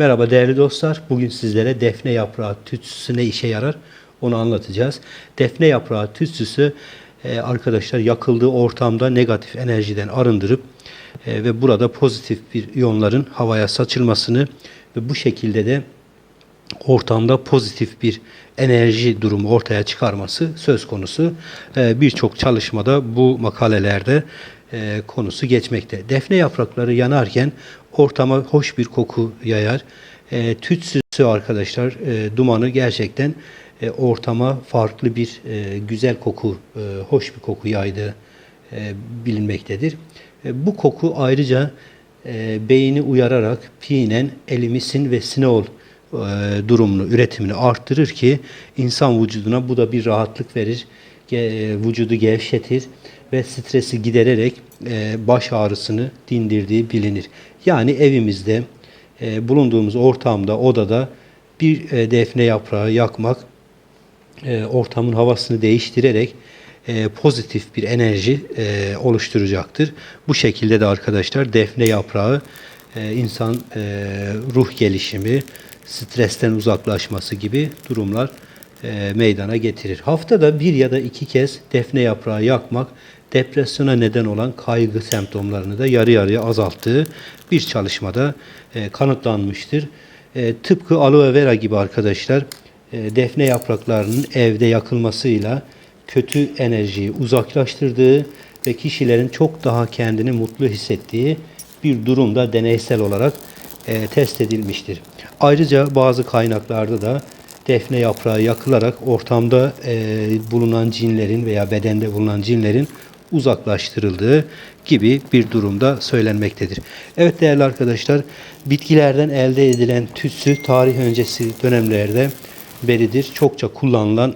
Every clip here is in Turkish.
Merhaba değerli dostlar. Bugün sizlere defne yaprağı tütsüsü ne işe yarar onu anlatacağız. Defne yaprağı tütsüsü e, arkadaşlar yakıldığı ortamda negatif enerjiden arındırıp e, ve burada pozitif bir iyonların havaya saçılmasını ve bu şekilde de ortamda pozitif bir enerji durumu ortaya çıkarması söz konusu. Ee, Birçok çalışmada bu makalelerde e, konusu geçmekte. Defne yaprakları yanarken ortama hoş bir koku yayar. E, tütsüsü arkadaşlar e, dumanı gerçekten e, ortama farklı bir e, güzel koku, e, hoş bir koku yaydığı e, bilinmektedir. E, bu koku ayrıca e, beyni uyararak pinen, elimisin ve sinol e, durumunu, üretimini arttırır ki insan vücuduna bu da bir rahatlık verir. Vücudu gevşetir ve stresi gidererek e, baş ağrısını dindirdiği bilinir. Yani evimizde, e, bulunduğumuz ortamda, odada bir e, defne yaprağı yakmak ortamın havasını değiştirerek pozitif bir enerji oluşturacaktır. Bu şekilde de arkadaşlar defne yaprağı insan ruh gelişimi, stresten uzaklaşması gibi durumlar e, meydana getirir. Haftada bir ya da iki kez defne yaprağı yakmak depresyona neden olan kaygı semptomlarını da yarı yarıya azalttığı bir çalışmada e, kanıtlanmıştır. E, tıpkı aloe vera gibi arkadaşlar e, defne yapraklarının evde yakılmasıyla kötü enerjiyi uzaklaştırdığı ve kişilerin çok daha kendini mutlu hissettiği bir durumda deneysel olarak e, test edilmiştir. Ayrıca bazı kaynaklarda da defne yaprağı yakılarak ortamda e, bulunan cinlerin veya bedende bulunan cinlerin uzaklaştırıldığı gibi bir durumda söylenmektedir. Evet değerli arkadaşlar, bitkilerden elde edilen tütsü tarih öncesi dönemlerde beridir çokça kullanılan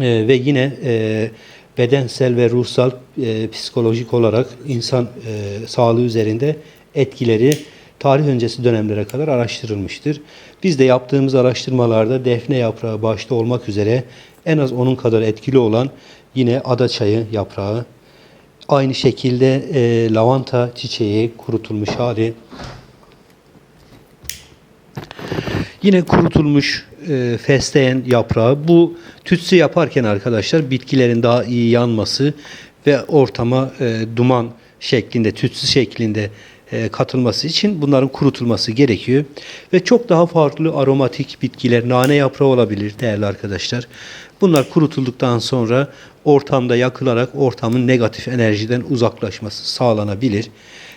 e, ve yine e, bedensel ve ruhsal e, psikolojik olarak insan e, sağlığı üzerinde etkileri tarih öncesi dönemlere kadar araştırılmıştır. Biz de yaptığımız araştırmalarda defne yaprağı başta olmak üzere en az onun kadar etkili olan yine adaçayı yaprağı, aynı şekilde e, lavanta çiçeği kurutulmuş hali, Yine kurutulmuş e, fesleğen yaprağı. Bu tütsü yaparken arkadaşlar bitkilerin daha iyi yanması ve ortama e, duman şeklinde, tütsü şeklinde katılması için bunların kurutulması gerekiyor. Ve çok daha farklı aromatik bitkiler, nane yaprağı olabilir değerli arkadaşlar. Bunlar kurutulduktan sonra ortamda yakılarak ortamın negatif enerjiden uzaklaşması sağlanabilir.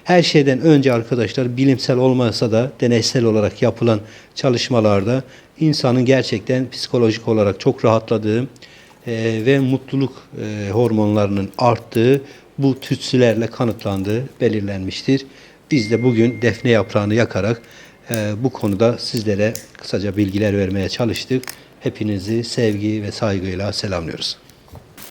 Her şeyden önce arkadaşlar bilimsel olmasa da deneysel olarak yapılan çalışmalarda insanın gerçekten psikolojik olarak çok rahatladığı e, ve mutluluk e, hormonlarının arttığı bu tütsülerle kanıtlandığı belirlenmiştir. Biz de bugün defne yaprağını yakarak e, bu konuda sizlere kısaca bilgiler vermeye çalıştık. Hepinizi sevgi ve saygıyla selamlıyoruz.